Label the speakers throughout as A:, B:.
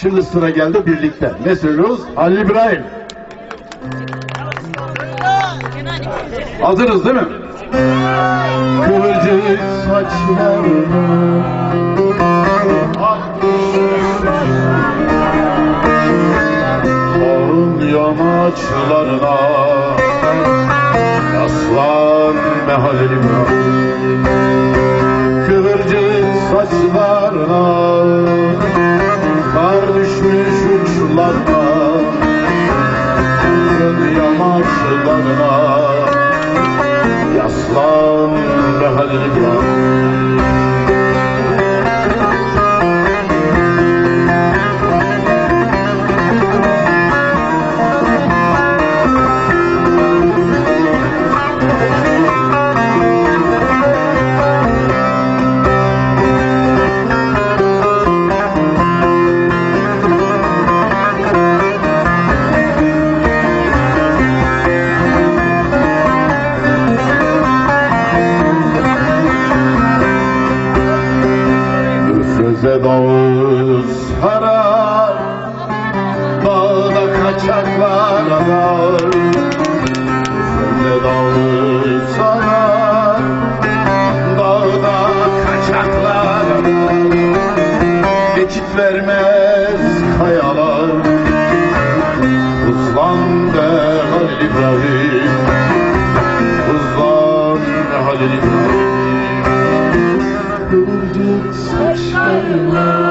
A: Şimdi sıra geldi birlikte. Ne söylüyoruz? Halil İbrahim. Hazırız değil mi? Kıvırcık saçlarını Dağın yamaçlarına Yaslan be Halil İbrahim Üfrüze dağı sarar Dağda kaçaklar arar love.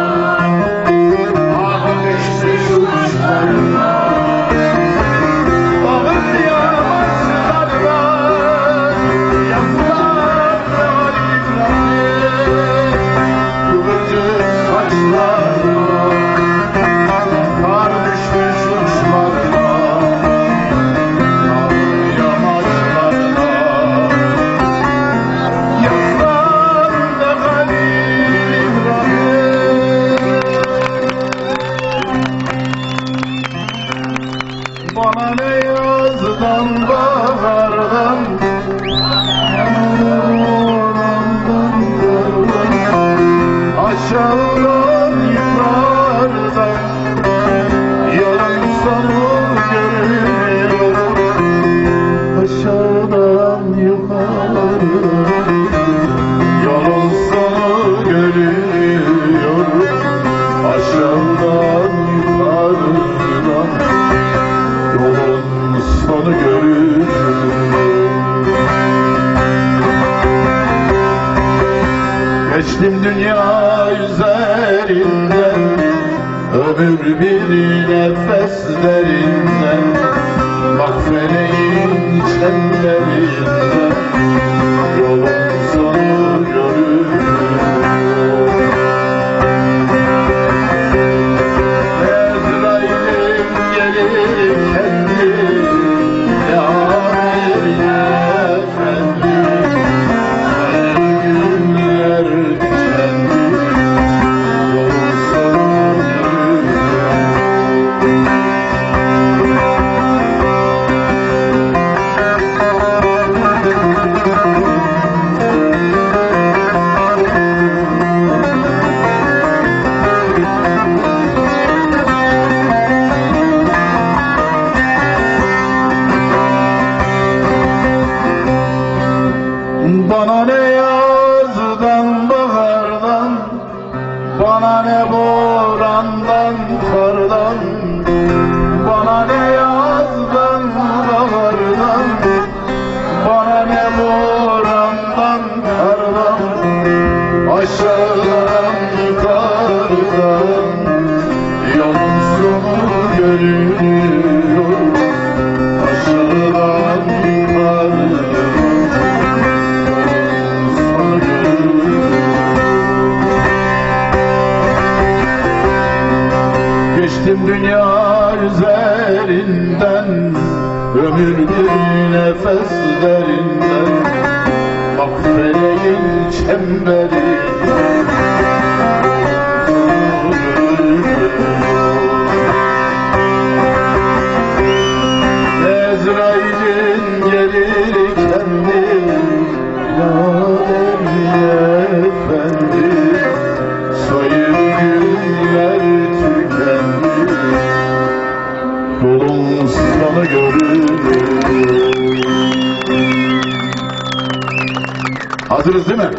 A: Hazırız değil mi?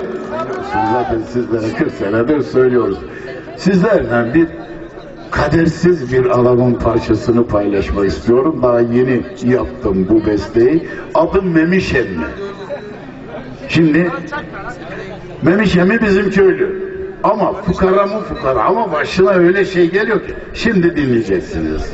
A: Zaten sizlere 40 senedir söylüyoruz. Sizlerle bir kadersiz bir adamın parçasını paylaşmak istiyorum. Daha yeni yaptım bu besteyi. Adım Memiş Emmi. Şimdi Memiş Emmi bizim köylü. Ama fukara mı fukara ama başına öyle şey geliyor ki. Şimdi dinleyeceksiniz.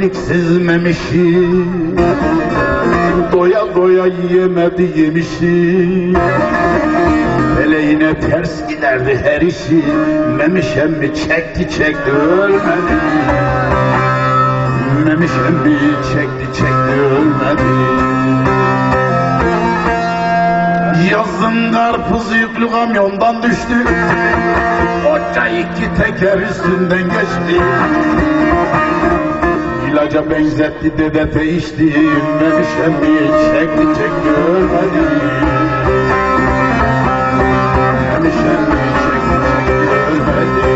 A: Köyün meteliksiz memişi Doya doya yemedi yemişi Feleğine ters giderdi her işi Memiş emmi çekti çekti ölmedi. Memiş emmi çekti çekti ölmedi. Yazın karpuz yüklü kamyondan düştü. Koca iki teker üstünden geçti İlaca benzetti dedete içti Memiş emmi çekti çekti ölmedi Memiş emmi çekti çekti ölmedi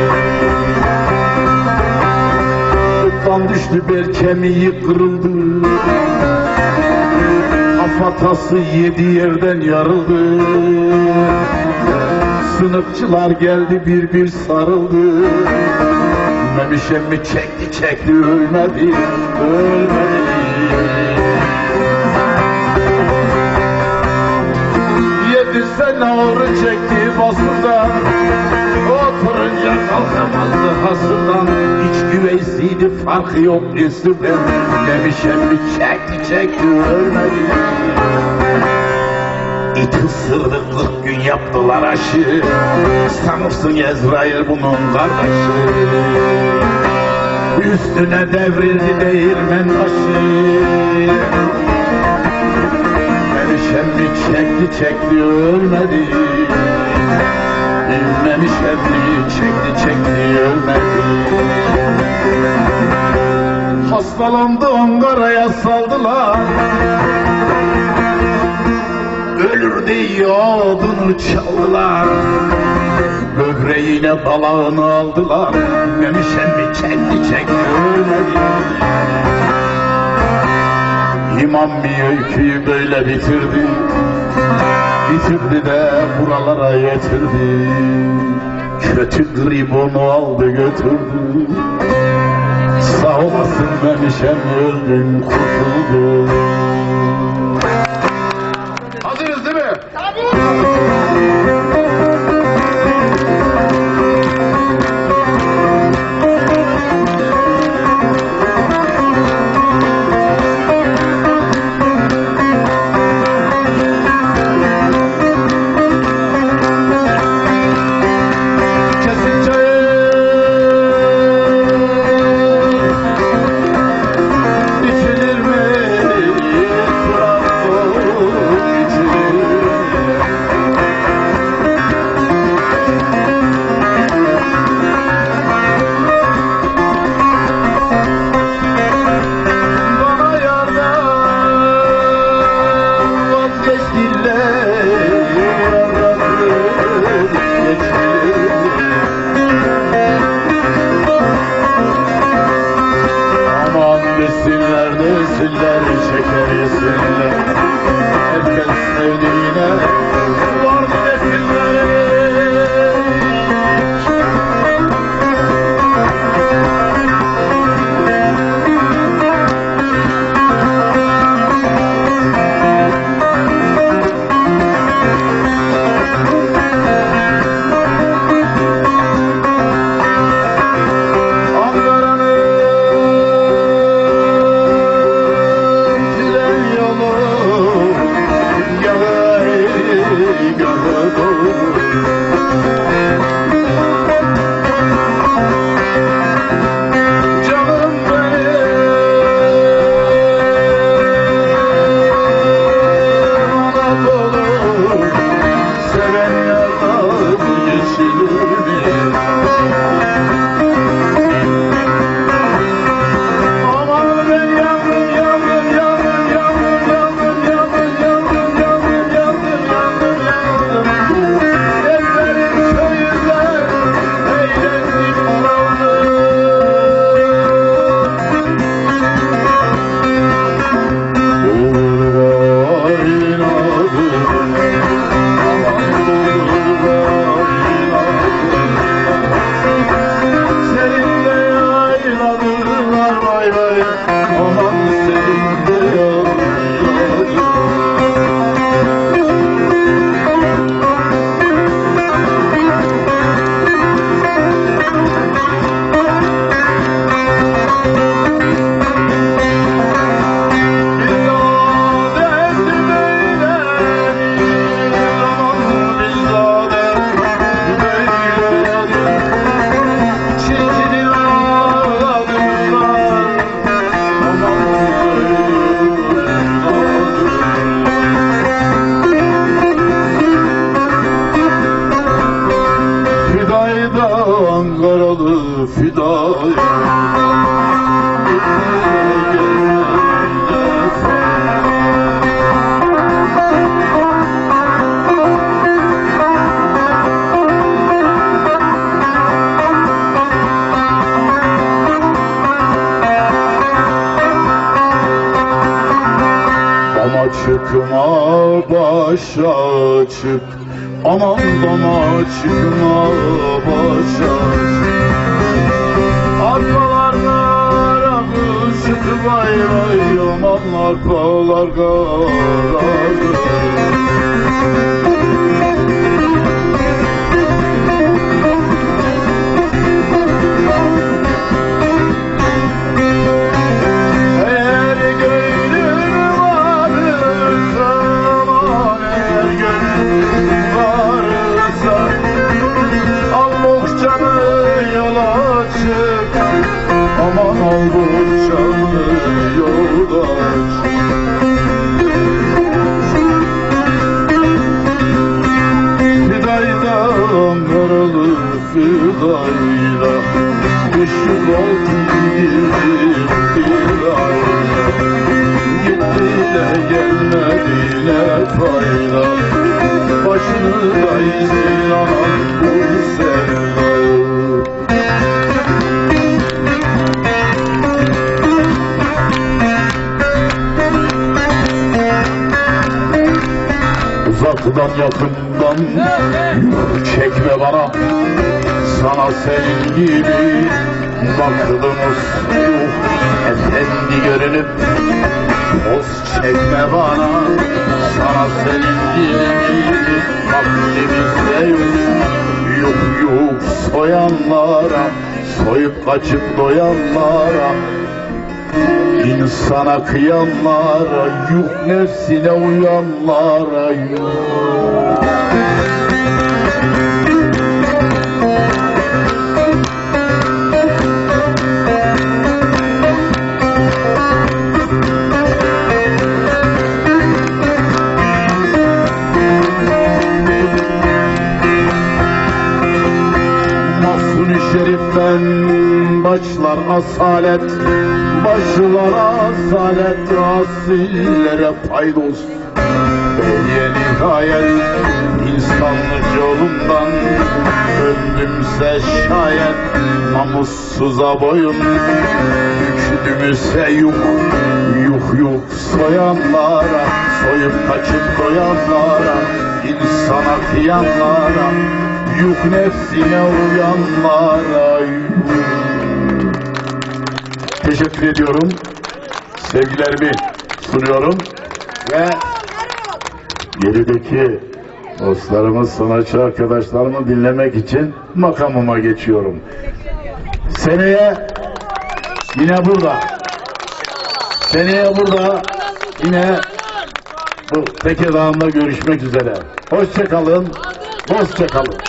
A: Tuttan düştü bel kemiği kırıldı. Kafatası yedi yerden yarıldı. Sınıfçılar geldi bir bir sarıldı Memiş emmi çekti çekti ölmedi. Ölmedi. Yedi sene ağrı çekti basından Oturunca kalkamazdı hasından Hiç güveysiydi farkı yok üstünden Memiş emmi çekti çekti ölmedi İt ısırdı kırk gün yaptılar aşı Sanırsın Ezrail bunun kardeşi. Üstüne devrildi değirmen taşı Memiş emmi çekti çekti ölmedi. Memiş emmi çekti çekti ölmedi. Hastalandı Ankara'ya saldılar Diye odunu çaldılar. Böbreğine dalağını aldılar. Memiş emmi çekti çekti ölmedi İmam bir öyküyü böyle bitirdi. Bitirdi de buralara getirdi. Kötü grip onu aldı götürdü. Sağ olasın Memiş emmi öldün kurtuldun mi? Çık Aman dama çıkma başa Arkalarda arabı sıkı vay vay Aman arkalarda arabı Yakından yürü çekme bana. Sana senin gibi baktığımız Efendi görünüp Poz çekme bana. Sana senin gibi Vaktimizde yok Yok yok soyanlara Soyup kaçıp doyanlara İnsana kıyanlara Yuh nefsine uyanlara Yuh. Mahsuni Şerif'ten başlar asalet Başlar asalet asillere paydos Beliye nihayet insanlık yolundan Döndümse şayet namussuza boyun Büktümüse yuh yuh yuh soyanlara Soyup kaçıp doyanlara insana kıyanlara Yuh nefsine uyanlara yuh. Teşekkür ediyorum. Sevgilerimi sunuyorum ve gerideki dostlarımız, sanatçı arkadaşlarımı dinlemek için makamıma geçiyorum. Seneye yine burada. Seneye burada yine bu Tekirdağ'ında görüşmek üzere. Hoşçakalın. Hoşçakalın.